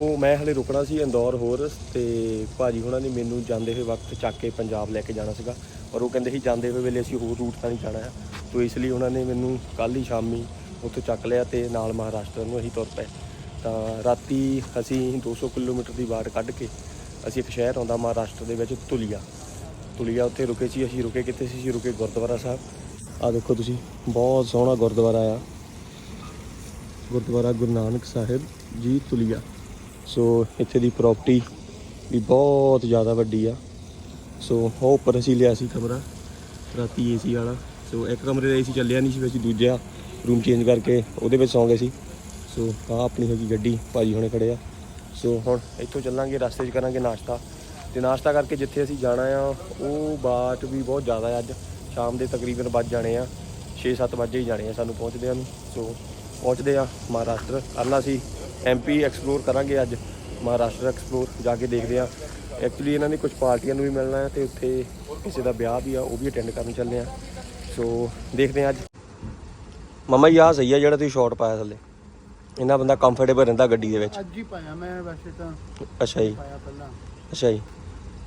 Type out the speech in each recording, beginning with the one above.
ਉਹ ਮੈਂ ਹਲੇ ਰੁਕਣਾ ਸੀ ਇੰਦੌਰ ਹੋਰ ਤੇ ਭਾਜੀ ਹੁਣਾਂ ਨੇ ਮੈਨੂੰ ਜਾਂਦੇ ਹੋਏ ਵਕਤ ਚੱਕ ਕੇ ਪੰਜਾਬ ਲੈ ਕੇ ਜਾਣਾ ਸੀਗਾ ਪਰ ਉਹ ਕਹਿੰਦੇ ਸੀ ਜਾਂਦੇ ਹੋਏ ਵੇਲੇ ਅਸੀਂ ਹੋਰ ਰੂਟ ਤਾਂ ਨਹੀਂ ਜਾਣਾ ਹੈ ਤੋ ਇਸ ਲਈ ਉਹਨਾਂ ਨੇ ਮੈਨੂੰ ਕੱਲ ਹੀ ਸ਼ਾਮੀ ਉੱਥੋਂ ਚੱਕ ਲਿਆ ਤੇ ਨਾਲ ਮਹਾਰਾਸ਼ਟਰ ਨੂੰ ਅਸੀਂ ਤੁਰ ਪਏ। ਤਾਂ ਰਾਤੀ ਅਸੀਂ 200 ਕਿਲੋਮੀਟਰ ਦੀ ਵਾਟ ਕੱਢ ਕੇ ਅਸੀਂ ਇੱਕ ਸ਼ਹਿਰ ਆਉਂਦਾ ਮਹਾਰਾਸ਼ਟਰ ਦੇ ਵਿੱਚ ਤੁਲੀਆ ਤੁਲੀਆ ਉੱਥੇ ਰੁਕੇ ਸੀ, ਅਸੀਂ ਰੁਕੇ ਕਿੱਥੇ ਸੀ? ਅਸੀਂ ਰੁਕੇ ਗੁਰਦੁਆਰਾ ਸਾਹਿਬ। ਆ ਦੇਖੋ ਤੁਸੀਂ, ਬਹੁਤ ਸੋਹਣਾ ਗੁਰਦੁਆਰਾ ਆ। ਗੁਰਦੁਆਰਾ ਗੁਰੂ ਨਾਨਕ ਸਾਹਿਬ ਜੀ ਤੁਲੀਆ ਸੋ ਇੱਥੇ ਦੀ ਪ੍ਰਾਪਰਟੀ ਵੀ ਬਹੁਤ ਜ਼ਿਆਦਾ ਵੱਡੀ ਆ। ਸੋ ਉਹ ਉੱਪਰ ਅਸੀਂ ਲਿਆ ਸੀ ਕਮਰਾ, ਰਾਤੀ ਏਸੀ ਵਾਲਾ। ਸੋ ਇੱਕ ਕਮਰੇ ਦਾ ਏਸੀ ਚੱਲਿਆ ਨਹੀਂ ਸੀ, ਫਿਰ ਅਸੀਂ ਦੂਜਾ ਰੂਮ ਚੇਂਜ ਕਰਕੇ ਉਹਦੇ ਵਿੱਚ ਸੌਂ ਗਏ ਸੀ। ਸੋ ਆ ਆਪਣੀ ਹੈਗੀ ਗੱਡੀ, ਭਾਜੀ ਹੁਣੇ ਖੜੇ ਆ। ਸੋ ਹੁਣ ਇੱਥੋਂ ਚੱਲਾਂਗੇ, ਰਸਤੇ 'ਚ ਕਰਾਂਗੇ ਨਾਸ਼ਤਾ। ਤੇ ਨਾਸ਼ਤਾ ਕਰਕੇ ਜਿੱਥੇ ਅਸੀਂ ਜਾਣਾ ਆ, ਉਹ ਬਾਟ ਵੀ ਬਹੁਤ ਜ਼ਿਆਦਾ ਆ ਅੱਜ। ਸ਼ਾਮ ਦੇ ਤਕਰੀਬਨ ਵੱਜ ਜਾਣੇ ਆ। 6-7 ਵਜੇ ਹੀ ਜਾਣੇ ਆ ਸਾਨੂੰ ਪਹੁੰਚਦੇ ਪਹੁੰਚਦਿਆਂ ਨੂੰ। ਸੋ ਪਹੁੰਚਦੇ ਆ ਮਹਾਰਾਸ਼ਟਰ ਕੱਲ੍ਹ ਅਸੀਂ ਐਮਪੀ ਐਕਸਪਲੋਰ ਕਰਾਂਗੇ ਅੱਜ ਮਹਾਰਾਸ਼ਟਰ ਐਕਸਪਲੋਰ ਜਾ ਕੇ ਦੇਖਦੇ ਆ ਐਕਚੁਅਲੀ ਇਹਨਾਂ ਨੇ ਕੁਝ ਪਾਰਟੀਆਂ ਨੂੰ ਵੀ ਮਿਲਣਾ ਹੈ ਤੇ ਉੱਥੇ ਕਿਸੇ ਦਾ ਵਿਆਹ ਵੀ ਆ ਉਹ ਵੀ ਅਟੈਂਡ ਕਰਨ ਚੱਲੇ ਆ ਸੋ ਦੇਖਦੇ ਆ ਅੱਜ। ਮਮਾ ਆਹ ਸਹੀ ਆ ਜਿਹੜਾ ਤੁਸੀਂ ਸ਼ਾਰਟ ਪਾਇਆ ਥੱਲੇ। ਇਹਨਾਂ ਬੰਦਾ ਕੰਫਰਟੇਬਲ ਰਹਿੰਦਾ ਗੱਡੀ ਦੇ ਵਿੱਚ। ਅੱਜ ਹੀ ਪਾਇਆ ਮੈਂ ਵੈਸੇ ਤਾਂ। ਅੱਛਾ ਜੀ। ਪਾਇਆ ਪਹਿਲਾਂ। ਅੱਛਾ ਜੀ।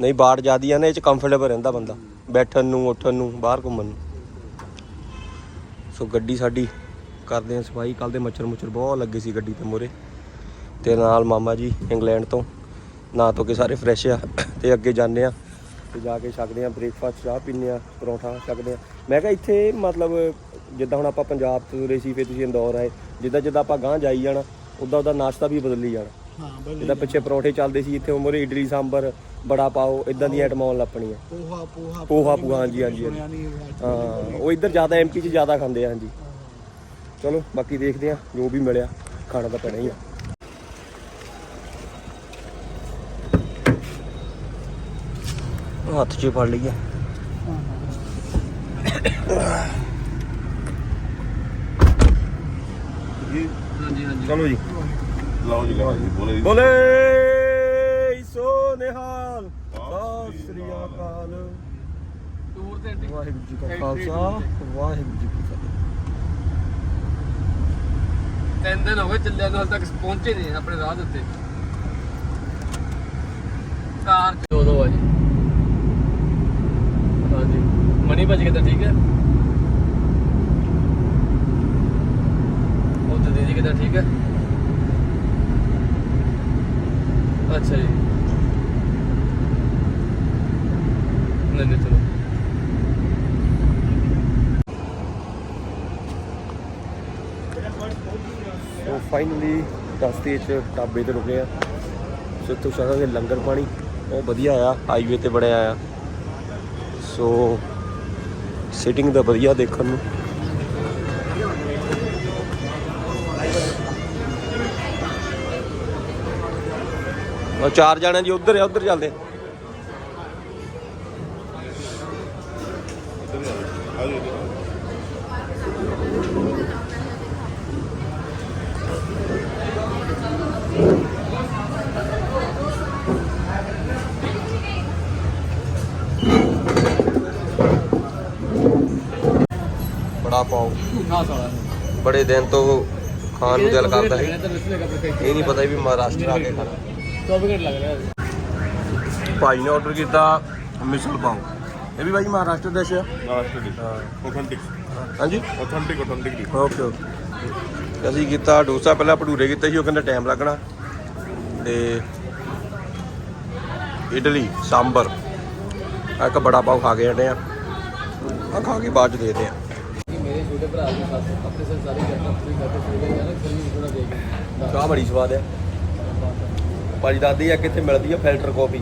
ਨਹੀਂ ਬਾੜ ਜਿਆਦੀ ਆ ਨੇ ਇਹ ਚ ਕੰਫਰਟੇਬਲ ਰਹਿੰਦਾ ਬੰਦਾ। ਬੈਠਣ ਨੂੰ ਉੱਠਣ ਨੂੰ ਬਾਹਰ ਘੁੰਮਣ ਨੂੰ। ਸੋ ਗੱਡੀ ਸਾਡੀ ਕਰਦੇ ਆ ਸਫ਼ਾਈ। ਕੱਲ ਦੇ ਮੱਛਰ ਮੁੱਛਰ ਬਹੁਤ ਲੱਗੇ ਸੀ ਗੱਡੀ ਤੇ ਮੋਰੇ। ਤੇ ਨਾਲ ਮਾਮਾ ਜੀ ਇੰਗਲੈਂਡ ਤੋਂ ਨਾ ਤੋਂ ਕੇ ਸਾਰੇ ਫਰੈਸ਼ ਆ ਤੇ ਅੱਗੇ ਜਾਂਦੇ ਆ ਤੇ ਜਾ ਕੇ ਛਕਦੇ ਆ ਬ੍ਰੇਕਫਾਸਟ ਚਾਹ ਪੀਂਦੇ ਆ ਪਰੌਂਠਾ ਛਕਦੇ ਆ। ਮੈਂ ਕਿਹਾ ਇੱਥੇ ਮਤਲਬ ਜਿੱਦਾਂ ਹੁਣ ਆਪਾਂ ਪੰਜਾਬ ਤੋਂ ਤੁਰੇ ਸੀ ਫਿਰ ਤੁਸੀਂ ਇੰਦੌਰ ਆਏ ਜਿੱਦਾਂ ਜਿੱਦਾਂ ਆਪਾਂ ਗਾਂਹ ਜਾਈ ਜਾਣਾ ਉਦਾਂ ਉਦਾਂ ਨਾਸ਼ਤਾ ਵੀ ਬਦਲੀ ਜਾਣਾ। ਹਾਂ ਬਲੇ ਜਿੱਦਾਂ ਪਿੱਛੇ ਪਰੌਂਠੇ ਚੱਲਦੇ ਸੀ ਇੱਥੇ ਉਮਰੇ ਇਡਲੀ ਸਾਂਬਰ ਬੜਾ ਪਾਓ ਇਦਾਂ ਦੀਆਂ ਆਈਟਮਾਂ ਆਉਣ ਪਣੀਆਂ ਪੋਹਾ ਪੋਹਾ ਪੋਹਾ ਪੂਹਾ ਹਾਂਜੀ ਹਾਂਜੀ। ਹਾਂ ਉਹ ਇੱਧਰ ਜ਼ਿਆਦਾ ਐਮਪੀ 'ਚ ਜ਼ਿਆਦਾ ਖਾਂਦੇ ਆ ਹਾਂਜੀ। ਚਲੋ ਬਾਕੀ ਦੇਖਦੇ ਆ ਜੋ ਵੀ ਮਿਲਿਆ ਖਾਣਾ ਤਾਂ ਪੈਣਾ ਹੀ ਆ। ਹੱਥ 'ਚ ਫੜ ਲਈਏ। ਚਲੋ ਜੀ। ਲਓ ਜੀ ਲਓ ਜੀ ਬੋਲੇ ਜੀ। ਬੋਲੇ ਸੋ ਨਿਹਾਲ ਸਤਿ ਸ੍ਰੀ ਅਕਾਲ। ਟੂਰ ਤੇ ਵਾਹਿਗੁਰੂ ਜੀ ਕਾ ਖਾਲਸਾ ਵਾਹਿਗੁਰੂ ਜੀ ਕੀ ਫਤਿਹ। ਤਿੰਨ ਦਿਨ ਹੋ ਗਏ ਚੱਲਿਆ ਨੂੰ ਹਾਲ ਤੱਕ ਪਹੁੰਚੇ ਨਹੀਂ ਆਪਣੇ ਰਾਹ ਦੇ ਉੱਤੇ। ਕਾਰ ਦੋ ਦੋ ਵਜੇ ਹਾਂਜੀ ਮਣੀ ਭੱਜ ਕੇ ਠੀਕ ਹੈ। ਉਹ ਤੇ ਦੀਦੀ ਕਿਦਾਂ ਠੀਕ ਹੈ। ਅੱਛਾ ਜੀ। ਨਹੀਂ ਨਹੀਂ, ਚਲੋ। ਸੋ ਫਾਈਨਲੀ ਰਸਤੇ 'ਚ ਢਾਬੇ ਤੇ ਰੁਕੇ ਆ। ਸੋ ਇੱਥੋਂ ਛਕਾਂਗੇ ਲੰਗਰ ਪਾਣੀ। ਉਹ ਵਧੀਆ ਆ ਹਾਈਵੇ ਤੇ ਬੜਿਆ ਆ। ਸੋ ਸਿਟਿੰਗ ਦਾ ਵਧੀਆ ਦੇਖਣ ਨੂੰ। ਉਹ ਚਾਰ ਜਾਣੇ ਜੀ ਉਧਰ ਆ ਉਧਰ ਚੱਲਦੇ ਆ ਜੀ ਪਾਓ ਨਾ ਸਾਲਾ ਬੜੇ ਦਿਨ ਤੋਂ ਖਾਣ ਨੂੰ ਦਿਲ ਕਰਦਾ ਹੈ ਇਹ ਨਹੀਂ ਪਤਾ ਵੀ ਮਹਾਰਾਸ਼ਟਰ ਆ ਕੇ ਖਾਣਾ। 24 ਘੰਟੇ ਲੱਗ ਰਿਹਾ ਹੈ ਭਾਈ ਨੇ ਆਰਡਰ ਕੀਤਾ ਮਿਸਲ ਪਾਓ। ਇਹ ਵੀ ਭਾਈ ਮਹਾਰਾਸ਼ਟਰ ਦਾ ਹੈ ਨਾਸ਼ਤੇ ਦੀ ਆਥੈਂਟਿਕ ਹਾਂਜੀ? ਆਥੈਂਟਿਕ ਆਥੈਂਟਿਕ ਦੀ ਓਕੇ ਓਕੇ ਅਸੀਂ ਕੀਤਾ ਡੋਸਾ ਪਹਿਲਾਂ ਭਟੂਰੇ ਕੀਤੇ ਸੀ ਉਹ ਕਹਿੰਦਾ ਟਾਈਮ ਲੱਗਣਾ। ਤੇ ਇਡਲੀ ਸਾਂਬਰ। ਇੱਕ ਬੜਾ ਪਾਓ ਖਾ ਕੇ ਹਟੇ ਆ। ਆ ਖਾ ਕੇ ਬਾਅਦ ਚ ਦੇਖਦੇ ਆ। ਛੋਟੇ ਭਰਾ ਦੇ ਸਾਥ ਆਪਣੇ ਸਾਥ ਸਾਰੀ ਕਰਤਾ ਤੁਸੀਂ ਕਰਦੇ ਸਹੀ ਗੱਲ ਹੈ ਫਿਰ ਵੀ ਥੋੜਾ ਦੇਖ ਚਾਹ ਬੜੀ ਸਵਾਦ ਹੈ। ਭਾਜੀ ਦੱਸਦੀ ਆ ਕਿੱਥੇ ਮਿਲਦੀ ਆ ਫਿਲਟਰ ਕਾਫੀ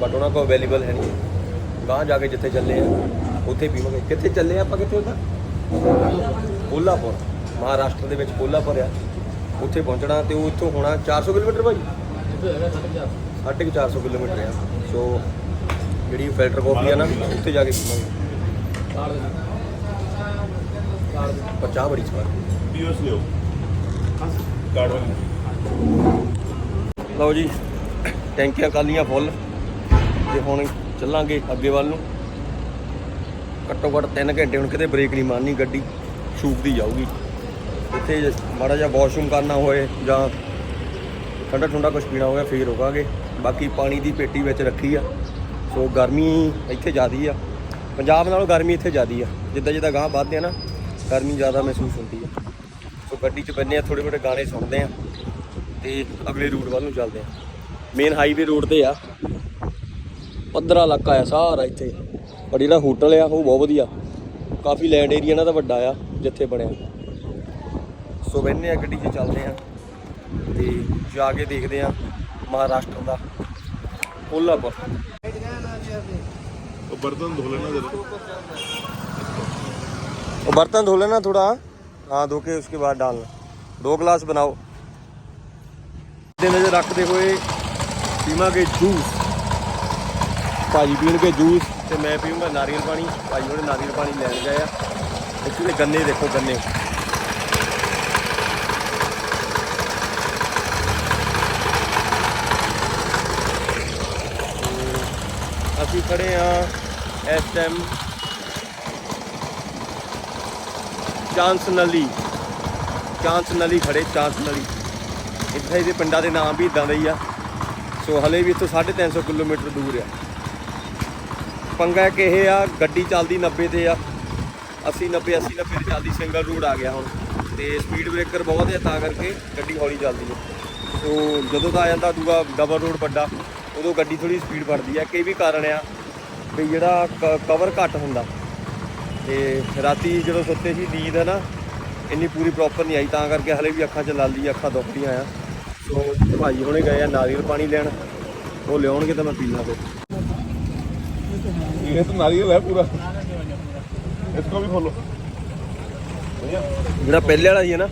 ਬਟ ਉਹਨਾਂ ਕੋਲ ਅਵੇਲੇਬਲ ਹੈ ਨਹੀਂ। ਗਾਂ ਜਾ ਕੇ ਜਿੱਥੇ ਚੱਲੇ ਆ ਉੱਥੇ ਪੀਵਾਂਗੇ। ਕਿੱਥੇ ਚੱਲੇ ਆ ਆਪਾਂ ਕਿੱਥੇ ਉਹਦਾ ਕੋਲਾਪੁਰ ਮਹਾਰਾਸ਼ਟਰ ਦੇ ਵਿੱਚ ਕੋਲਾਪੁਰ ਆ। ਉੱਥੇ ਪਹੁੰਚਣਾ ਤੇ ਉਹ ਇੱਥੋਂ ਹੋਣਾ 400 ਕਿਲੋਮੀਟਰ ਭਾਜੀ? ਜਿੱਥੇ ਹੈਗਾ ਸਾਡੇ ਜਾ ਸਾਢੇ ਕੁ 400 ਕਿਲੋਮੀਟਰ ਆ। ਸੋ ਜਿਹੜੀ ਫਿਲਟਰ ਕਾਫੀ ਆ ਨਾ ਉੱਥੇ ਜਾ ਕੇ ਪੀਵਾਂਗੇ। ਚਾਹ ਬੜੀ ਸਵਾਦ ਪੀਓਸ ਲਿਓ ਕਾਰਡ ਲਓ ਜੀ ਟੈਂਕੀਆਂ ਕਾਲੀਆਂ ਫੁੱਲ ਤੇ ਹੁਣ ਚੱਲਾਂਗੇ ਅੱਗੇ ਵੱਲ ਨੂੰ ਘੱਟੋ ਘੱਟ 3 ਘੰਟੇ ਹੁਣ ਕਿਤੇ ਬ੍ਰੇਕ ਨਹੀਂ ਮਾਰਨੀ ਗੱਡੀ ਛੂਕਦੀ ਜਾਊਗੀ ਇੱਥੇ ਜੇ ਮਾੜਾ ਜਿਹਾ ਵਾਸ਼ਰੂਮ ਕਰਨਾ ਹੋਏ ਜਾਂ ਠੰਡਾ ਠੰਡਾ ਕੁਝ ਪੀਣਾ ਹੋਗਾ ਫੇਰ ਰੋਕਾਂਗੇ ਬਾਕੀ ਪਾਣੀ ਦੀ ਪੇਟੀ ਵਿੱਚ ਰੱਖੀ ਆ ਸੋ ਗਰਮੀ ਇੱਥੇ ਜ਼ਿਆਦੀ ਆ ਪੰਜਾਬ ਨਾਲੋਂ ਗਰਮੀ ਇੱਥੇ ਜ਼ਿਆਦੀ ਆ ਜਿੱਦਾਂ ਜਿੱਦਾਂ ਗਾਂ ਵੱਧਦੇ ਆ ਨਾ ਗਰਮੀ ਜ਼ਿਆਦਾ ਮਹਿਸੂਸ ਹੁੰਦੀ ਆ ਸੋ ਗੱਡੀ 'ਚ ਬੰਨੇ ਆ ਥੋੜੇ ਥੋੜੇ ਗਾਣੇ ਸੁਣਦੇ ਆ ਤੇ ਅਗਲੇ ਰੂਟ ਵੱਲ ਨੂੰ ਚੱਲਦੇ ਆ ਮੇਨ ਹਾਈਵੇ ਰੋਡ ਤੇ ਆ। ਪੱਧਰਾ ਇਲਾਕਾ ਆ ਸਾਰਾ ਇੱਥੇ। ਪਰ ਜਿਹੜਾ ਹੋਟਲ ਆ, ਉਹ ਬਹੁਤ ਵਧੀਆ। ਕਾਫੀ ਲੈਂਡ ਏਰੀਆ ਇਹਨਾਂ ਦਾ ਵੱਡਾ ਆ, ਜਿੱਥੇ ਬਣਿਆ। ਸੋ ਬੈਠਨੇ ਆ ਗੱਡੀ 'ਚ ਚੱਲਦੇ ਆ ਤੇ ਜਾ ਕੇ ਦੇਖਦੇ ਆ ਮਹਾਰਾਸ਼ਟਰ ਦਾ। ਕੋਲਾਪੁਰ ਉਹ ਬਰਤਨ ਧੋ ਲੈਣਾ ਜਰਾ वो बर्तन धो लेना थोड़ा हाँ धो के उसके बाद डालना दो गिलास बनाओ नजर रखते हुए पीवांगे जूस ਭਾਜੀ ਪੀਣਗੇ ਜੂਸ ਤੇ ਮੈਂ ਪੀਊਂਗਾ ਨਾਰੀਅਲ ਪਾਣੀ ਭਾਜੀ ਉਹਨੇ ਨਾਰੀਅਲ ਪਾਣੀ ਲੈਣ ਗਏ ਆ ਇੱਥੇ ਦੇ ਗੰਨੇ ਦੇਖੋ ਗੰਨੇ ਤੇ ਅਸੀਂ ਖੜੇ ਆ ਇਸ ਟਾਈਮ ਚਾਂਸ ਨਲੀ। ਚਾਂਸ ਨਲੀ ਖੜੇ, ਚਾਂਸ ਨਲੀ। ਇੱਥੇ ਦੇ ਪਿੰਡਾਂ ਦੇ ਨਾਮ ਵੀ ਇਦਾਂ ਦੇ ਹੀ ਆ। ਸੋ ਹਲੇ ਵੀ ਇੱਥੋਂ 350 ਕਿਲੋਮੀਟਰ ਦੂਰ ਆ। ਪੰਗਾ ਕਿ ਇਹ ਆ, ਗੱਡੀ ਚੱਲਦੀ 90 ਤੇ ਆ। 80 90 80 90 ਤੇ ਚੱਲਦੀ ਸਿੰਗਲ ਰੋਡ ਆ ਗਿਆ ਹੁਣ। ਤੇ ਸਪੀਡ ਬ੍ਰੇਕਰ ਬਹੁਤ ਹੈ ਤਾਂ ਕਰਕੇ ਗੱਡੀ ਹੌਲੀ ਚੱਲਦੀ ਹੈ ਸੋ ਜਦੋਂ ਦਾ ਆ ਜਾਂਦਾ ਦੂਆ ਡਬਲ ਰੋਡ ਵੱਡਾ, ਉਦੋਂ ਗੱਡੀ ਥੋੜੀ ਸਪੀਡ ਵੱਧਦੀ ਆ। ਕਈ ਵੀ ਕਾਰਨ ਆ, ਵੀ ਜਿਹੜਾ ਕਵਰ ਘੱਟ ਹੁੰਦਾ। ਤੇ ਰਾਤੀ ਜਦੋਂ ਸੁੱਤੇ ਸੀ ਨੀਂਦ ਹੈ ਨਾ ਇੰਨੀ ਪੂਰੀ ਪ੍ਰੋਪਰ ਨਹੀਂ ਆਈ ਤਾਂ ਕਰਕੇ ਹਲੇ ਵੀ ਅੱਖਾਂ 'ਚ ਲਾਲੀ ਅੱਖਾਂ ਦੁਖਦੀਆਂ ਆ। ਸੋ ਭਾਈ ਹੁਣੇ ਗਏ ਆ ਨਾਰੀਅਲ ਪਾਣੀ ਲੈਣ। ਉਹ ਲਿਆਉਣਗੇ ਤਾਂ ਮੈਂ ਪੀ ਲਾਂ ਫਿਰ ਇਹ ਤਾਂ ਨਾਰੀਅਲ ਹੈ ਪੂਰਾ। ਇਸ ਕੋ ਵੀ ਖੋਲੋ ਜਿਹੜਾ ਪਹਿਲੇ ਵਾਲਾ ਸੀ ਨਾ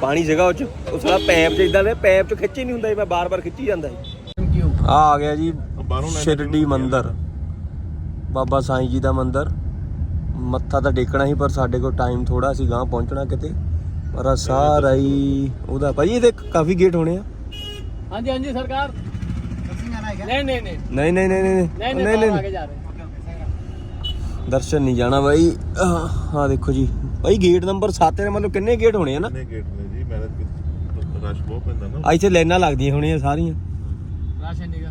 ਪਾਣੀ ਜਗਾ ਉਹ ਚ ਉਹ ਸਾਲਾ ਪੈਪ ਜਿਹਾ ਇਦਾਂ ਦੇ ਪੈਪ ਚ ਖਿੱਚੀ ਨਹੀਂ ਹੁੰਦਾ ਸੀ ਮੈਂ ਬਾਰ-ਬਾਰ ਖਿੱਚੀ ਜਾਂਦਾ ਸੀ। ਆ ਆ ਗਿਆ ਜੀ ਸ਼ਿਰਡੀ ਮੰਦਰ। ਬਾਬਾ ਸਾਈਂ ਜੀ ਦਾ ਮੰਦਰ। ਮੱਥਾ ਤਾਂ ਟੇਕਣਾ ਸੀ ਪਰ ਸਾਡੇ ਕੋਲ ਟਾਈਮ ਥੋੜਾ ਸੀ ਗਾਂ ਪਹੁੰਚਣਾ ਕਿਤੇ। ਪਰ ਆਹ ਸਾਰਾ ਹੀ ਉਹਦਾ ਭਾਜੀ ਇਹਦੇ ਕਾਫੀ ਗੇਟ ਹੋਣੇ ਆ। ਹਾਂਜੀ ਹਾਂਜੀ ਸਰਕਾਰ। ਨਹੀਂ ਨਹੀਂ ਨਹੀਂ। ਨਹੀਂ ਨਹੀਂ ਨਹੀਂ ਨਹੀਂ ਦਰਸ਼ਨ ਨਹੀਂ ਜਾਣਾ ਬਾਈ। ਆਹ, ਦੇਖੋ ਜੀ। ਬਾਈ ਗੇਟ ਨੰਬਰ 7 ਨੇ ਮਤਲਬ ਕਿੰਨੇ ਗੇਟ ਹੋਣੇ ਆ ਨਾ? ਕਿੰਨੇ ਗੇਟ ਨੇ ਜੀ? ਮਿਹਨਤ ਕੀਤੀ ਰਸ਼ ਬਹੁਤ ਪੈਂਦਾ ਨਾ। ਆ ਇੱਥੇ ਲਾਈਨਾਂ ਲੱਗਦੀਆਂ ਹੋਣੀਆਂ ਸਾਰੀਆਂ। ਰਾਸ਼ਨ ਨੀਗਾ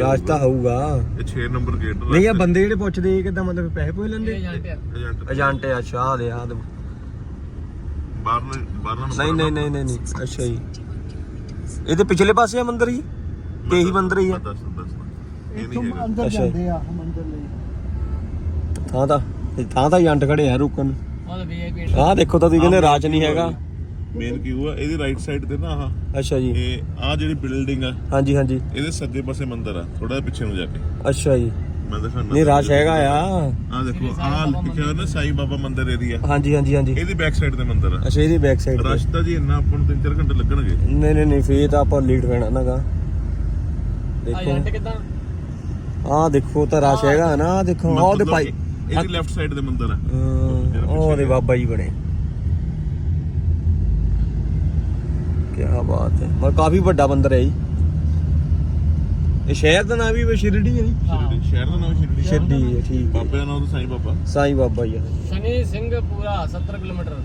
ਰਸ਼ ਤਾਂ ਹੋਊਗਾ ਨਹੀਂ ਆ ਬੰਦੇ ਜਿਹੜੇ ਪੁੱਛਦੇ ਕਿਦਾਂ ਮਤਲਬ ਪੈਸੇ ਪੋਏ ਲੈਂਦੇ? ਏਜੰਟ ਆ। ਸ਼ਾਹ ਦੇ ਆ ਨਹੀਂ ਨਹੀਂ ਨਹੀਂ ਨਹੀਂ ਨਹੀਂ, ਅੱਛਾ ਜੀ। ਇਹਦੇ ਪਿਛਲੇ ਪਾਸੇ ਆ ਮੰਦਿਰ ਜੀ? ਤੇ ਇਹੀ ਮੰਦਿਰ ਹੀ ਆ? ਇਹ ਇੱਥੋਂ ਅੰਦਰ ਜਾਂਦੇ ਆ ਮੰਦਰ ਲਈ। ਥਾਂ ਤਾਂ ਇਹ ਤਾਂ ਏਜੰਟ ਖੜੇ ਆ ਰੁਕਣ। ਆਹ ਦੇਖੋ ਤਾਂ ਤੁਸੀਂ ਕਹਿੰਦੇ ਰਾਜ ਨਹੀਂ ਹੈਗਾ। ਮੇਨ ਕਿਊ ਆ ਇਹਦੀ ਰਾਈਟ ਸਾਈਡ ਤੇ ਨਾ ਆਹ ਅੱਛਾ ਜੀ। ਇਹ ਆ ਜਿਹੜੀ ਬਿਲਡਿੰਗ ਆ ਹਾਂਜੀ ਹਾਂਜੀ। ਇਹਦੇ ਸੱਜੇ ਪਾਸੇ ਮੰਦਿਰ ਆ ਥੋੜਾ ਪਿੱਛੇ ਨੂੰ ਜਾ ਕੇ। ਅੱਛਾ ਜੀ। ਮੈਂ ਦਿਖਾਣਾ ਨਹੀਂ ਰਸ਼ ਹੈਗਾ ਆ। ਆ ਦੇਖੋ ਆ ਲਿਖਿਆ ਨਾ ਸਾਈ ਬਾਬਾ ਮੰਦਿਰ ਏਰੀਆ ਹਾਂਜੀ ਹਾਂਜੀ ਹਾਂਜੀ। ਇਹਦੀ ਬੈਕ ਸਾਈਡ ਤੇ ਮੰਦਿਰ ਆ। ਅੱਛਾ ਇਹਦੀ ਬੈਕ ਸਾਈਡ ਰਸ਼ ਤਾਂ ਜੀ ਇੰਨਾ ਆਪਾਂ ਨੂੰ 3-4 ਘੰਟੇ ਲੱਗਣਗੇ। ਨਹੀਂ ਨਹੀਂ ਨਹੀਂ ਫੇਰ ਤਾਂ ਆਪਾਂ ਲੇਟ ਪੈਣਾ ਨਾਗਾ ਦੇਖੋ। ਕਿਦਾਂ? ਆ ਦੇਖੋ ਤਾਂ ਰਸ਼ ਹੈਗਾ ਨਾ ਦੇਖੋ ਆਹ ਤੇ ਭਾਈ ਇਹਦੀ ਲੈਫਟ ਸਾਈਡ ਤੇ ਮੰਦਿਰ ਆ। ਉਹਦੇ ਬਾਬਾ ਜੀ ਬਣੇ। ਕੀ ਬਾਤ ਹੈ। ਮਤਲਬ ਕਾਫੀ ਵੱਡਾ ਬੰਦਰ ਹੈ ਜੀ। ਇਹ ਸ਼ਹਿਰ ਦਾ ਨਾਮ ਵੀ ਵੇ ਹੈ ਜੀ। ਸ਼ਹਿਰ ਦਾ ਨਾਮ ਸ਼ਿਰਡੀ। ਸ਼ਿਰਡੀ ਹੈ ਠੀਕ ਹੈ। ਬਾਬੇ ਦਾ ਨਾਮ ਤਾਂ ਸਾਈਂ ਬਾਬਾ। ਸਾਈਂ ਬਾਬਾ ਹੀ ਹੈ ਸ਼ਨੀ ਸਿੰਘ ਪੂਰਾ 70 ਕਿਲੋਮੀਟਰ।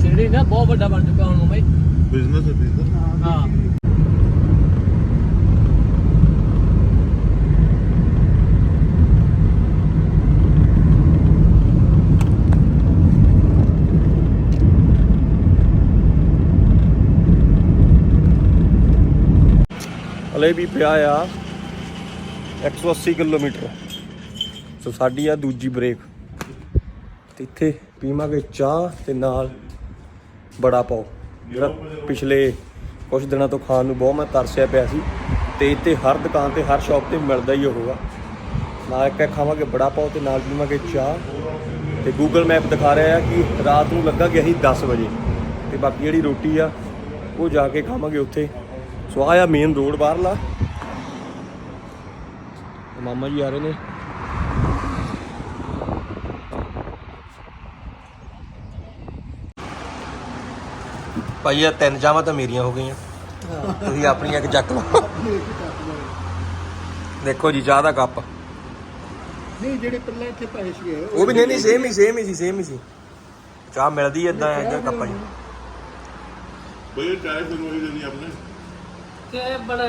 ਸ਼ਿਰਡੀ ਨਾ ਬਹੁਤ ਵੱਡਾ ਬਣ ਚੁੱਕਾ ਹੁਣ ਮੁੰਬਈ ਬਿਜ਼ਨਸ ਹੈ ਬਿਜ਼ਨਸ ਹਾਂ। ਹਲੇ ਵੀ ਪਿਆ ਆ। 180 ਕਿਲੋਮੀਟਰ। ਸੋ ਸਾਡੀ ਆ ਦੂਜੀ ਬ੍ਰੇਕ। ਤੇ ਇੱਥੇ ਪੀਵਾਂਗੇ ਚਾਹ ਤੇ ਨਾਲ ਬੜਾ ਪਾਓ। ਜਿਹੜਾ ਪਿਛਲੇ ਕੁਝ ਦਿਨਾਂ ਤੋਂ ਖਾਣ ਨੂੰ ਬਹੁਤ ਮੈਂ ਤਰਸਿਆ ਪਿਆ ਸੀ। ਤੇ ਇੱਥੇ ਹਰ ਦੁਕਾਨ ਤੇ, ਹਰ ਸ਼ਾਪ ਤੇ ਮਿਲਦਾ ਹੀ ਹੋਊਗਾ। ਨਾਲ ਇੱਕ ਖਾਵਾਂਗੇ ਬੜਾ ਪਾਓ ਤੇ ਨਾਲ ਪੀਵਾਂਗੇ ਚਾਹ। ਤੇ ਗੂਗਲ ਮੈਪ ਦਿਖਾ ਰਿਹਾ ਆ ਕਿ ਰਾਤ ਨੂੰ ਲੱਗਾ ਲੱਗਾਂਗੇ ਅਸੀਂ 10 ਵਜੇ। ਤੇ ਬਾਕੀ ਜਿਹੜੀ ਰੋਟੀ ਆ, ਉਹ ਜਾ ਕੇ ਖਾਵਾਂਗੇ ਉੱਥੇ। ਸੋ ਆਇਆ ਮੇਨ ਰੋਡ ਬਾਹਰਲਾ। ਮਾਮਾ ਜੀ ਆ ਰਹੇ ਨੇ। ਭਾਈ ਇਹ ਤਿੰਨ ਜਾਵਾਂ ਤਾਂ ਮੇਰੀਆਂ ਹੋ ਗਈਆਂ। ਤੁਸੀਂ ਆਪਣੀ ਇੱਕ ਚੱਕ ਲਓ। ਦੇਖੋ ਜੀ ਚਾਹ ਦਾ ਕੱਪ। ਨਹੀਂ ਜਿਹੜੇ ਪਹਿਲਾਂ ਇੱਥੇ ਪਾਏ ਸੀਗੇ ਉਹ ਵੀ ਨਹੀਂ ਨਹੀਂ ਸੇਮ ਹੀ ਸੇਮ ਹੀ ਸੀ ਸੇਮ ਹੀ ਸੀ। ਚਾਹ ਮਿਲਦੀ ਇਦਾਂ ਇਦਾਂ ਕੱਪਾਂ ਜੀ। ਬਈ ਚਾਹ ਫਿਰ ਉਹੀ ਦੇਣੀ ਆਪਣੇ क्या है बड़ा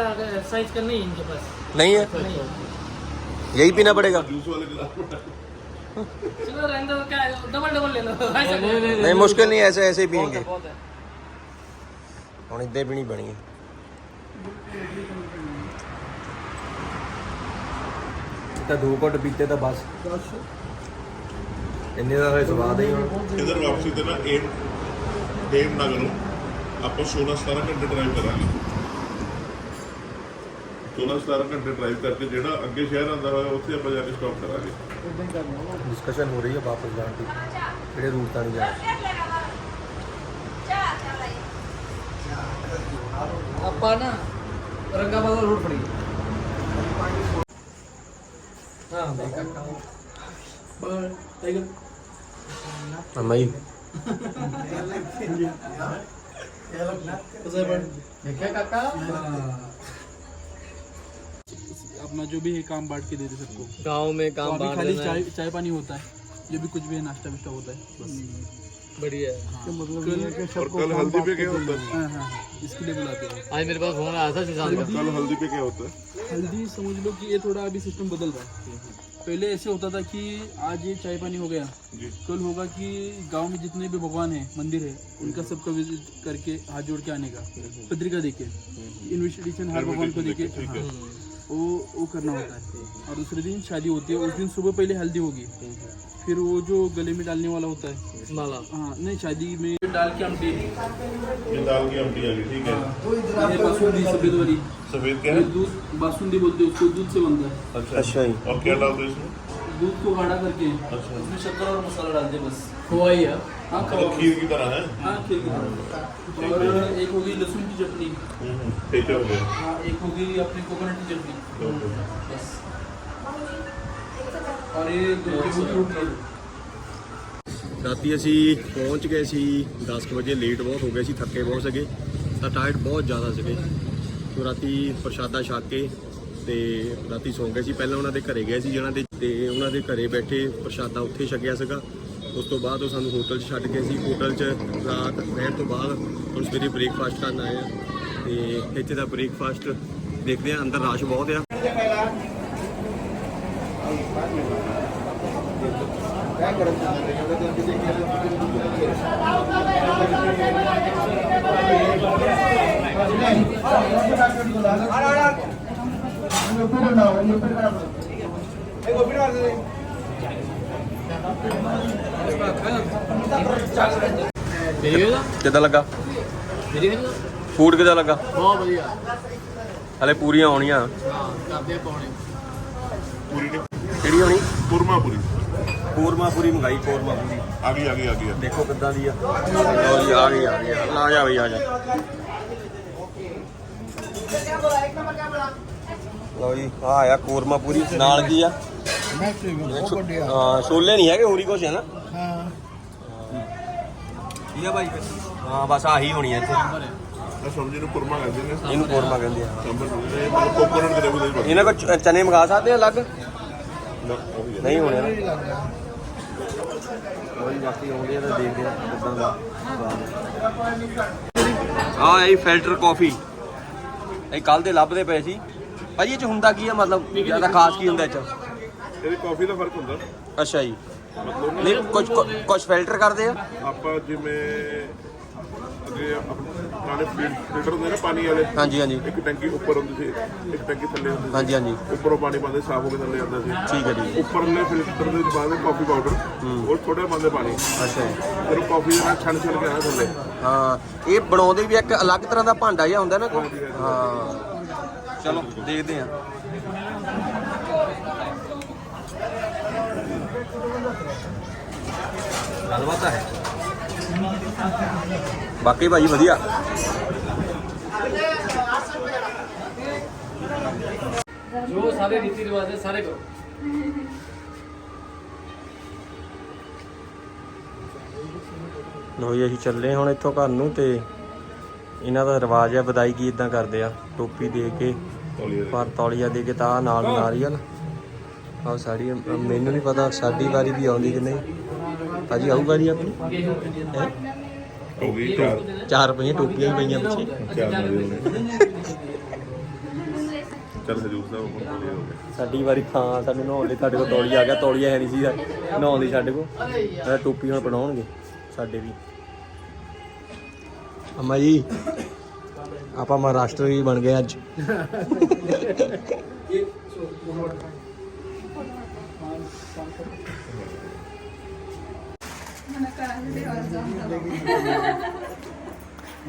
साइज का नहीं है इनके पास नहीं है नहीं यही पीना पड़ेगा जूस वाले गिलास में चलो रहने दो क्या है, डबल डबल ले लो ऐसा करो। नहीं मुश्किल नहीं ऐसे ऐसे ही पियेंगे ਬਹੁਤ ਹੈ ਹੁਣ ਇੱਦਾਂ ਹੀ ਪੀਣੀ ਬਣੀ ਹੈ ਤਾਂ ਦੋ ਘੁੱਟ ਪੀਤੇ ਤਾਂ ਬਸ ਇੰਨੇ ਦਾ ਹੋਏ ਸਵਾਦ ਹੀ ਹੁਣ इधर वापसी ਤੇ ਨਾ ਏਮ ਏਮ ਨਾ ਕਰੋ ਆਪਾਂ 16 17 ਘੰਟੇ ਡਰਾਈਵ ਕਰਾਂਗੇ 16-17 ਘੰਟੇ ਡਰਾਈਵ ਕਰਕੇ ਜਿਹੜਾ ਅੱਗੇ ਸ਼ਹਿਰ ਆਉਂਦਾ ਹੋਇਆ ਉੱਥੇ ਆਪਾਂ ਜਾ ਕੇ ਸਟਾਪ ਕਰਾਂਗੇ। ਉਦਾਂ ਹੀ ਕਰਨਾ ਡਿਸਕਸ਼ਨ ਹੋ ਰਹੀ ਹੈ ਵਾਪਸ ਜਾਣ ਦੀ। ਕਿਹੜੇ ਰੂਟ ਤਾਂ ਜਾਣਾ ਆਪਾਂ ਨਾ ਰੰਗਾਬਾਦ ਦਾ ਰੋਡ ਫੜੀ। ਹਾਂ ਬਈ ਕਾਕਾ ਬਰ ਟਾਈਗਰ ਅਮਾਈ ਇਹ ਲੱਗ ਨਾ ਇਹ ਲੱਗ ਨਾ ਤੁਸੀਂ ਬਣ ਦੇਖਿਆ ਕਾਕਾ? अपना जो भी है काम बांट के दे दे सबको। गाँव में तो काम अभी बांट खाली चाय चाय पानी होता है जो भी कुछ भी है नाश्ता विश्ता होता है बढ़िया है। तो मतलब है कल हल्दी पे क्या होता है हाँ? हाँ हाँ, इसके लिए बुलाते हैं। आज मेरे पास फ़ोन आया था सुशांत का। कल हल्दी पे क्या होता है? हल्दी समझ लो कि ये थोड़ा अभी सिस्टम बदल रहा है। पहले ऐसे होता था कि आज ये चाय पानी हो गया। कल होगा कि गाँव में जितने भी भगवान है मंदिर है उनका सबका विज़िट करके हाथ जोड़ के आने का। पत्रिका देके इन्विटेशन हर भगवान को देके ठीक वो वो करना होता है। और दूसरे दिन शादी होती है उस दिन सुबह पहले हल्दी होगी। फिर वो जो गले में डालने वाला होता है माला। हाँ नहीं शादी में डाल के आमटी डाल के की ठीक है। बासुंदी सफ़ेद वाली। सफ़ेद क्या है? दूध बासुंदी बोलते हैं उसको दूध से बनता है। अच्छा। अच्छा और क्या डालते हैं इसमें? दूध को गाढ़ा करके अच्छा उसमें शक्कर और मसाला डालते हैं बस खोवाई है हाँ मतलब खवा खीर की तरह है हाँ खीर की तरह। और एक होगी लहसुन की चटनी ठीक हो गया हाँ एक होगी अपनी कोकोनट की चटनी बस और ये दूसरी होगी रोटी ਰਾਤੀ ਅਸੀਂ ਪਹੁੰਚ ਗਏ ਸੀ 10 ਕੁ ਵਜੇ ਲੇਟ ਬਹੁਤ ਹੋ ਗਏ ਸੀ ਥੱਕੇ ਬਹੁਤ ਸੀਗੇ ਤਾਂ ਟਾਇਰਡ ਬਹੁਤ ਜ਼ਿਆਦਾ ਸੀਗੇ ਸੋ ਰਾਤੀ ਪ੍ਰਸ਼ਾਦਾ ਛਕ ਕੇ ਤੇ ਰਾਤੀ ਸੌਂ ਗਏ ਸੀ। ਪਹਿਲਾਂ ਉਹਨਾਂ ਦੇ ਘਰੇ ਗਏ ਸੀ ਜਿਹਨਾਂ ਦੇ ਤੇ ਉਹਨਾਂ ਦੇ ਘਰੇ ਬੈਠੇ ਪ੍ਰਸ਼ਾਦਾ ਉੱਥੇ ਛਕਿਆ ਸੀਗਾ। ਉਸ ਤੋਂ ਬਾਅਦ ਉਹ ਸਾਨੂੰ ਹੋਟਲ 'ਚ ਛੱਡ ਗਏ ਸੀ। ਹੋਟਲ 'ਚ ਰਾਤ ਰਹਿਣ ਤੋਂ ਬਾਅਦ ਹੁਣ ਸਵੇਰੇ ਬ੍ਰੇਕਫਾਸਟ ਕਰਨ ਆਏ ਆ। ਤੇ ਇੱਥੇ ਦਾ ਬ੍ਰੇਕਫਾਸਟ ਦੇਖਦੇ ਆ, ਅੰਦਰ ਰਸ਼ ਬਹੁਤ ਆ। ఎప్పుడు ఉన్నావు ఎప్పుడు ਕਿੱਦਾਂ ਲੱਗਾ? ਫੂਡ ਕਿੱਦਾਂ ਲੱਗਾ? ਬਹੁਤ ਵਧੀਆ। ਹਲੇ ਪੂਰੀਆਂ ਆਉਣੀਆਂ ਕਰਦੇ ਪਾਉਣੇ ਪੂਰੀ ਨੇ ਕਿਹੜੀ ਆਉਣੀ ਕੋਰਮਾ ਪੂਰੀ। ਮੰਗਾਈ ਕੋਰਮਾ ਪੂਰੀ। ਆ ਗਈ ਆ ਗਈ ਆ ਗਈ। ਦੇਖੋ ਕਿੱਦਾਂ ਦੀ ਆ। ਲਓ ਆ ਗਈ ਆ ਗਈ। ਆ ਜਾ ਬਈ ਆ ਜਾ। ਓਕੇ ਕਿਆ ਬੋਲਾ ਲਓ ਜੀ ਆ ਆਇਆ ਕੋਰਮਾ ਪੂਰੀ ਨਾਲ ਕੀ ਆ? ਮੈਂ ਨਹੀਂ ਹੈਗੇ ਹੋਰੀ ਕੁਛ ਹੈ ਨਾ? ਹਾਂ। ਠੀਕ ਆ ਭਾਈ ਬਸ ਆਹੀ ਹੋਣੀ ਹੈ ਇੱਥੇ। ਇਹਨੂੰ ਕੁਰਮਾ ਕਹਿੰਦੇ ਨੇ। ਇਹਨੂੰ ਕੋਰਮਾ ਕਹਿੰਦੇ ਆ। ਚਨੇ ਮੰਗਾ ਸਕਦੇ ਆ ਅਲੱਗ? ਨਹੀਂ ਹੋਣੇ ਨਾ। ਕੋਈ ਆ ਇਹ ਫਿਲਟਰ ਕਾਫੀ ਇਹ ਕੱਲ ਦੇ ਲੱਭਦੇ ਪਏ ਸੀ। ਭਾਜੀ ਇਹ ਚ ਹੁੰਦਾ ਕੀ ਆ? ਮਤਲਬ ਜ਼ਿਆਦਾ ਖਾਸ ਕੀ ਹੁੰਦਾ ਇਹ ਚ? ਇਹਦੀ ਕਾਫੀ ਦਾ ਫ਼ਰਕ ਹੁੰਦਾ। ਅੱਛਾ ਜੀ। ਮਤਲਬ ਨਹੀਂ ਕੁਝ ਕੁਝ ਫਿਲਟਰ ਕਰਦੇ ਆ? ਆਪਾਂ ਜਿਵੇਂ ਅੱਗੇ ਆਪਣੇ ਫਿਲਟਰ ਹੁੰਦੇ ਨੇ ਪਾਣੀ ਵਾਲੇ। ਹਾਂਜੀ ਹਾਂਜੀ। ਇੱਕ ਟੈਂਕੀ ਉੱਪਰ ਹੁੰਦੀ ਸੀ ਇੱਕ ਟੈਂਕੀ ਥੱਲੇ ਹੁੰਦੀ ਸੀ। ਹਾਂਜੀ ਹਾਂਜੀ। ਉੱਪਰੋਂ ਪਾਣੀ ਪਾਉਂਦੇ ਸਾਫ਼ ਹੋ ਕੇ ਥੱਲੇ ਆਉਂਦਾ ਸੀ। ਠੀਕ ਹੈ ਜੀ। ਉੱਪਰਲੇ ਫਿਲਟਰ ਦੇ ਵਿੱਚ ਪਾਉਂਦੇ ਕਾਫੀ ਪਾਊਡਰ ਉਹ ਥੋੜਾ ਪਾਉਂਦੇ ਪਾਣੀ। ਅੱਛਾ ਜੀ। ਫਿਰ ਉਹ ਕਾਫੀ ਨਾਲ ਛਣ ਛਣ ਕੇ ਆਉਂਦਾ ਥੱਲੇ। ਹਾਂ ਇਹ ਬਣਾਉਂਦੇ ਵੀ ਇੱਕ ਅਲੱਗ ਤਰ੍ਹਾਂ ਦਾ ਭਾਂਡਾ ਜਿਹਾ ਹੁੰਦਾ ਨਾ ਹਾਂ। ਚਲੋ ਦੇਖਦੇ ਆ ਗੱਲਬਾਤ ਹੈ। ਬਾਕੀ ਭਾਈ ਵਧੀਆ। ਜੋ ਸਾਰੇ ਰੀਤੀ ਰਿਵਾਜ ਨੇ ਸਾਰੇ ਕਰੋ। ਲੋ ਜੀ ਅਸੀਂ ਚੱਲੇ ਹੁਣ ਇੱਥੋਂ ਘਰ ਨੂੰ ਤੇ ਇਹਨਾਂ ਦਾ ਰਿਵਾਜ ਹੈ ਵਧਾਈ ਕੀ ਇਦਾਂ ਕਰਦੇ ਆ ਟੋਪੀ ਦੇ ਕੇ। ਪਰ ਤੌਲੀਆ ਦੇ ਕੇ ਤਾਂ ਆਹ ਨਾਲ ਨਾਰੀਅਲ ਆਹ ਸਾੜੀ ਅ, ਮੈਨੂੰ ਨਹੀਂ ਪਤਾ ਸਾਡੀ ਵਾਰੀ ਵੀ ਆਉਂਦੀ ਕਿ ਨਹੀਂ। ਭਾਜੀ ਆਊ ਵਾਰੀ ਆਪਣੀ? ਹੈਂ? ਗਈ ਚਾਰ। ਪਈਆਂ ਟੋਪੀਆਂ ਵੀ ਪਈਆਂ ਪਿੱਛੇ। ਚਾਰ ਚੱਲ ਹਜੂਰ ਸਾਹਿਬ ਉੱਪਰ ਹੋ ਗਏ ਸਾਡੀ ਵਾਰੀ ਹਾਂ ਸਾਨੂੰ ਨਹਾਉਣ ਲਈ ਸਾਡੇ ਕੋਲ ਤੌਲੀਆ ਆ ਗਿਆ ਤੌਲੀਆ ਹੈ ਨਹੀਂ ਸੀ ਨਹਾਉਣ ਲਈ ਸਾਡੇ ਕੋਲ। ਟੋਪੀ ਹੁਣ ਬਣਾਉਣਗੇ ਸਾਡੇ ਵੀ। ਅਮਾ ਜੀ ਆਪਾਂ ਮਹਾਰਾਸ਼ਟਰੀ ਬਣ ਗਏ ਅੱਜ।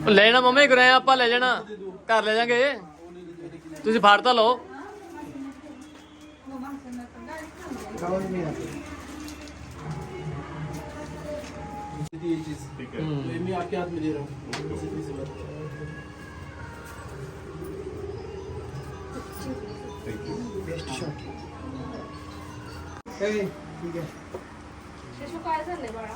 ਲੈ ਜਾਣਾ ਮੰਮੀ ਕਿਰਾਇਆ ਆਪਾਂ ਲੈ ਜਾਣਾ। ਘਰ ਲੈ ਜਾਾਂਗੇ। ਤੁਸੀਂ ਫਾੜ ਤਾਂ ਲਓ। ये चीज ठीक है तो ये मैं आपके हाथ में दे रहा हूँ सीधी सी बात थैंक यू काय झालंय बाळा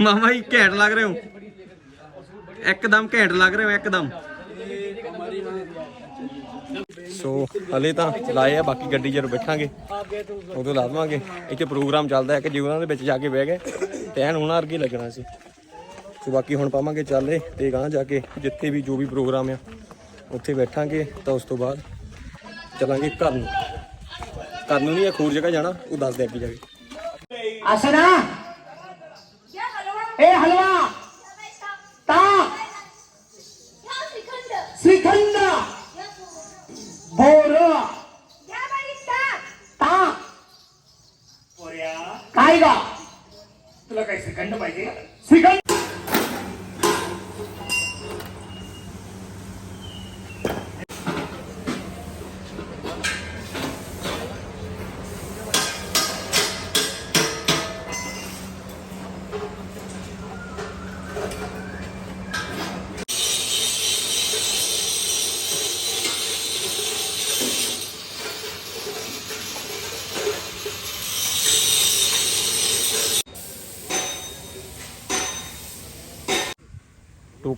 ਮਾਮਾ ਜੀ ਘੈਂਟ ਲੱਗ ਰਹੇ ਹੋ ਇੱਕਦਮ ਘੈਂਟ ਲੱਗ ਰਹੇ ਹੋ ਇੱਕਦਮ ਸੋ ਹਲੇ ਤਾਂ ਲਾਏ ਆ ਬਾਕੀ ਗੱਡੀ ਜਦੋਂ ਬੈਠਾਂਗੇ ਉਦੋਂ ਲਾ ਦੇਵਾਂਗੇ ਇੱਥੇ ਪ੍ਰੋਗਰਾਮ ਚੱਲਦਾ ਹੈ ਕਿ ਜੇ ਉਹਨਾਂ ਦੇ ਵਿੱਚ ਜਾ ਕੇ ਬਹਿ ਗਏ ਤੇ ਐਨ ਉਹਨਾਂ ਵਰਗੇ ਲੱਗਣਾ ਸੀ ਸੋ ਬਾਕੀ ਹੁਣ ਪਾਵਾਂਗੇ ਚੱਲੇ ਤੇ ਗਾਂ ਜਾ ਕੇ ਜਿੱਥੇ ਵੀ ਜੋ ਵੀ ਪ੍ਰੋਗਰਾਮ ਆ ਉੱਥੇ ਬੈਠਾਂਗੇ ਤਾਂ ਉਸ ਤੋਂ ਬਾਅਦ ਚਲਾਂਗੇ ਘਰ ਨੂੰ ਘਰ ਨੂੰ ਨਹੀਂ ਇੱਕ ਹੋਰ ਜਗ੍ਹਾ ਜਾਣਾ ਉਹ ਦੱਸ ਦੇ ਅੱਗੇ ਜਾ ਕੇ असं ना ए हलवा। ता। श्रीखंड। बोर। काय गा तुला काय श्रीखंड पाहिजे? श्रीखंड।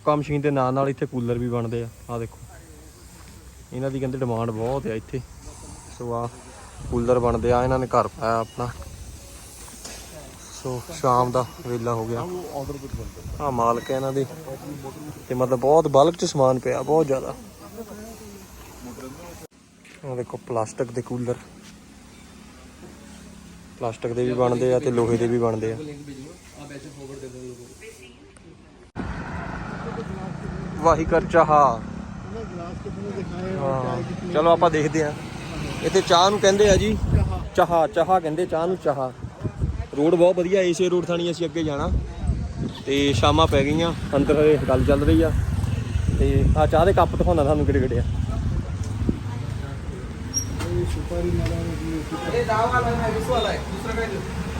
ਹੁੱਕਾ ਮਸ਼ੀਨ ਦੇ ਨਾਲ ਨਾਲ ਇੱਥੇ ਕੂਲਰ ਵੀ ਬਣਦੇ ਆ ਆ ਦੇਖੋ। ਇਹਨਾਂ ਦੀ ਕਹਿੰਦੇ ਡਿਮਾਂਡ ਬਹੁਤ ਆ ਇੱਥੇ। ਸੋ ਆ ਕੂਲਰ ਬਣਦੇ ਆ, ਇਹਨਾਂ ਨੇ ਘਰ ਪਾਇਆ ਆਪਣਾ। ਸੋ ਸ਼ਾਮ ਦਾ ਵੇਲਾ ਹੋ ਗਿਆ। ਆ ਮਾਲਕ ਹੈ ਇਹਨਾਂ ਦੀ। ਤੇ ਮਤਲਬ ਬਹੁਤ ਬਲਕ ਚ ਸਮਾਨ ਪਿਆ, ਬਹੁਤ ਜ਼ਿਆਦਾ। ਆ ਦੇਖੋ ਪਲਾਸਟਿਕ ਦੇ ਕੂਲਰ। ਪਲਾਸਟਿਕ ਦੇ ਵੀ ਬਣਦੇ ਆ ਤੇ ਲੋਹੇ ਦੇ ਵੀ ਬਣਦੇ ਆ। ਆ ਵੈਸੇ ਫੋਰਵਰਡ ਦੇ ਦੋ ਲੋਕੋ ਵਾਹੀ ਕਰ ਚਾਹਾ। ਹਾਂ। ਚਲੋ ਆਪਾਂ ਦੇਖਦੇ ਆ ਇੱਥੇ ਚਾਹ ਨੂੰ ਕਹਿੰਦੇ ਆ ਜੀ। ਚਾਹਾ। ਚਾਹਾ ਕਹਿੰਦੇ ਚਾਹ ਨੂੰ ਚਾਹਾ। ਰੋਡ ਬਹੁਤ ਵਧੀਆ ਏਸੇ ਰੋਡ ਥਾਣੀ ਅਸੀਂ ਅੱਗੇ ਜਾਣਾ। ਤੇ ਸ਼ਾਮਾਂ ਪੈ ਗਈਆਂ ਅੰਦਰ ਹਰੇ ਗੱਲ ਚੱਲ ਰਹੀ ਆ। ਤੇ ਆ ਚਾਹ ਦੇ ਕੱਪ ਦਿਖਾਉਂਦਾ ਤੁਹਾਨੂੰ ਕਿਹੜੇ ਕਿਹੜੇ ਆ।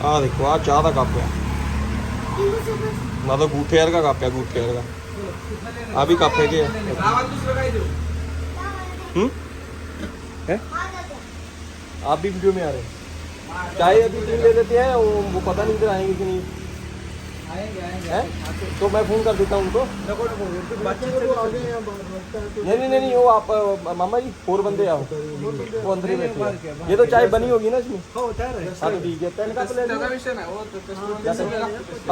ਆ ਦੇਖੋ ਆ ਚਾਹ ਦਾ ਕੱਪ ਆ। ਮਤਲਬ ਗੂਠੇ ਵਰਗਾ ਕੱਪ ਆ ਗੂਠੇ ਵਰਗਾ। ਆ भी कप है क्या हम्म है आप भी वीडियो में आ रहे हैं चाय अभी तीन ले लेते हैं वो, वो पता नहीं इधर आएंगे कि नहीं है? तो मैं फ़ोन कर देता हूँ उनको। नहीं नहीं नहीं, वो आप मामा जी फोर बंदे आओ। वो अंदर ही बैठे हैं। ये तो चाय बनी होगी ना इसमें? हाँ तो ठीक है। कप ले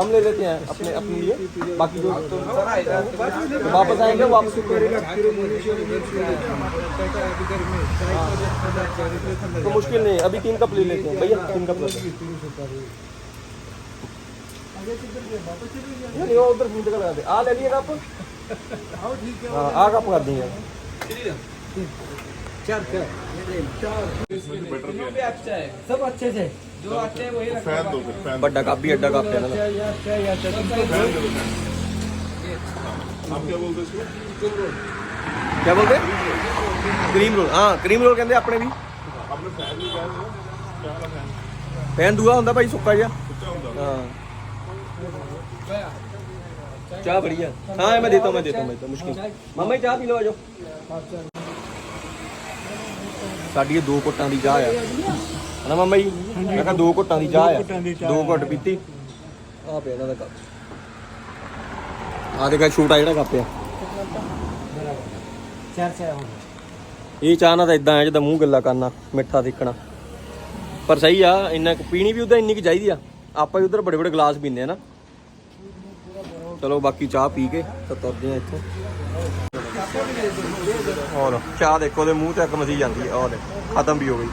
हम ले लेते हैं अपने अपने लिए। बाकी जो तो वापस आएँगे वापस तो मुश्किल नहीं अभी तीन कप ले लेते हैं। भैया, तीन कप ले लेते हैं ਨਹੀਂ ਉਹ ਉਧਰ ਫੋਨ ਤੇ ਗੱਲ ਕਰਦੇ ਆ ਲੈ ਲਈਏ ਕੱਪ ਆਓ ਠੀਕ ਹੈ ਹਾਂ ਆ ਕੱਪ ਕਰਦੇ ਯਾਰ ਫੈਨ ਦੋ ਫਿਰ ਫੈਨ ਵੱਡਾ ਕੱਪ ਹੀ ਐਡਾ ਕੱਪ ਹੈ ਇਹਨਾਂ ਦਾ ਆਪ ਕੀ ਬੋਲਦੇ ਸੀ ਕੀ ਬੋਲਦੇ ਕਰੀਮ ਰੋਲ ਹਾਂ ਕਰੀਮ ਰੋਲ ਕਹਿੰਦੇ ਆਪਣੇ ਵੀ ਆਪਣੇ ਫੈਨ ਵੀ ਕਹਿੰਦੇ ਚਾਹ ਵਾਲਾ ਫੈਨ ਫੈਨ ਦੂਆ ਹੁੰਦਾ ਭਾਈ ਸੁੱਕਾ ਜਿਹਾ ਸੁੱਚਾ ਹੁੰਦਾ ਹਾਂ ਚਾਹ बढ़िया हाँ मैं देता हूँ मैं देता हूँ मैं देता हूँ मुश्किल मामा जी चाह पी लो आ जाओ ਸਾਡੀ ਇਹ ਦੋ ਘੁੱਟਾਂ ਦੀ ਚਾਹ ਆ ਹਨਾ ਮਾਮਾ ਜੀ ਮੈਂ ਕਿਹਾ ਦੋ ਘੁੱਟਾਂ ਦੀ ਚਾਹ ਆ ਦੋ ਘੁੱਟ ਪੀਤੀ ਆ ਪਿਆ ਇਹਨਾਂ ਦਾ ਕੱਪ ਆ ਦੇਖਾ ਛੋਟਾ ਜਿਹੜਾ ਕੱਪ ਆ ਇਹ ਚਾਹ ਨਾਲ ਤਾਂ ਇਦਾਂ ਆ ਜਿੱਦਾਂ ਮੂੰਹ ਗੱਲਾ ਕਰਨਾ ਮਿੱਠਾ ਦੇਖਣਾ ਪਰ ਸਹੀ ਆ ਇੰਨਾ ਕੁ ਪੀਣੀ ਵੀ ਉਹਦਾ ਇੰਨੀ ਕੁ ਚਾਹੀਦੀ ਆ ਆਪਾਂ ਵੀ ਉਧਰ ਬੜੇ ਬੜੇ ਗਲਾਸ ਪੀਂਦੇ ਆ ਨਾ ਚਲੋ ਬਾਕੀ ਚਾਹ ਪੀ ਕੇ ਤਾਂ ਤੁਰਦੇ ਆ ਇੱਥੋਂ। ਹੋਰ। ਚਾਹ ਦੇਖੋ ਉਹਦੇ ਮੂੰਹ ਤੇ ਅੱਗ ਮਸੀ ਜਾਂਦੀ ਹੈ ਦੇ ਖਤਮ ਵੀ ਹੋ ਗਈ।